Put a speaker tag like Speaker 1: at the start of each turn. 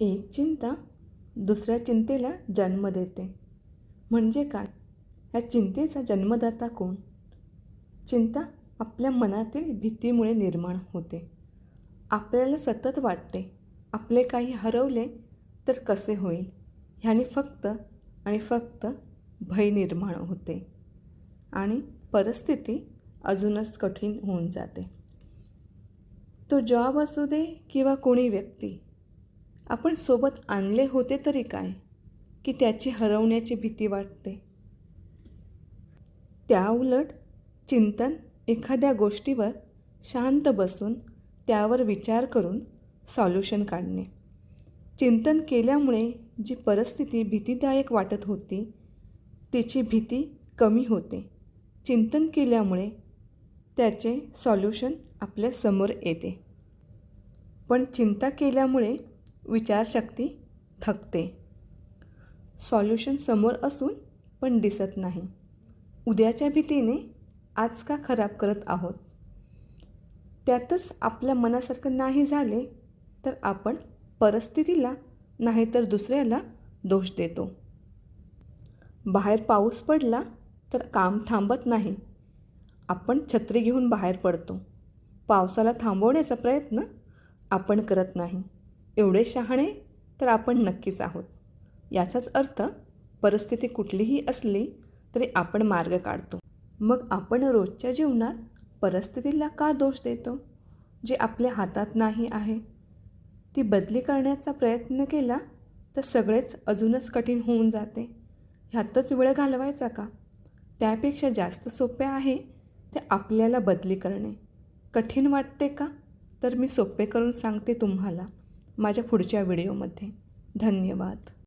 Speaker 1: एक चिंता दुसऱ्या चिंतेला जन्म देते. म्हणजे काय? ह्या चिंतेचा जन्मदाता कोण? चिंता आपल्या मनातील भीतीमुळे निर्माण होते. आपल्याला सतत वाटते आपले काही हरवले तर कसे होईल? ह्याने फक्त आणि फक्त भय निर्माण होते. आणि परिस्थिती अजूनच कठीण होऊन जाते. तो जॉब असू दे किंवा कोणी व्यक्ती आपण सोबत आणले होते तरी काय की त्याची हरवण्याची भीती वाटते? त्याउलट चिंतन एखाद्या गोष्टीवर शांत बसून त्यावर विचार करून सॉल्युशन काढणे. चिंतन केल्यामुळे जी परिस्थिती भीतीदायक वाटत होती तिची भीती कमी होते. चिंतन केल्यामुळे त्याचे सॉल्युशन आपल्यासमोर येते. पण चिंता केल्यामुळे विचारशक्ती थकते. सॉल्युशन समोर असून पण दिसत नाही. उद्याच्या भीतीने आज का खराब करत आहोत? त्यातच आपल्या मनासारखं नाही झाले तर आपण परिस्थितीला नाहीतर दुसऱ्याला दोष देतो. बाहेर पाऊस पडला तर काम थांबत नाही. आपण छत्री घेऊन बाहेर पडतो. पावसाला थांबवण्याचा प्रयत्न आपण करत नाही. एवढे शहाणे तर आपण नक्कीच आहोत. याचाच अर्थ परिस्थिती कुठलीही असली तरी आपण मार्ग काढतो. मग आपण रोजच्या जीवनात परिस्थितीला का दोष देतो? जे आपल्या हातात नाही आहे. ती बदली करण्याचा प्रयत्न केला तर सगळेच अजूनच कठीण होऊन जाते. ह्यातच वेळ घालवायचा का? त्यापेक्षा जास्त सोपे आहे ते आपल्याला बदली करणे. कठीण वाटते का? तर मी सोपे करून सांगते तुम्हाला. माझ्या पुढच्या व्हिडिओमध्ये. धन्यवाद.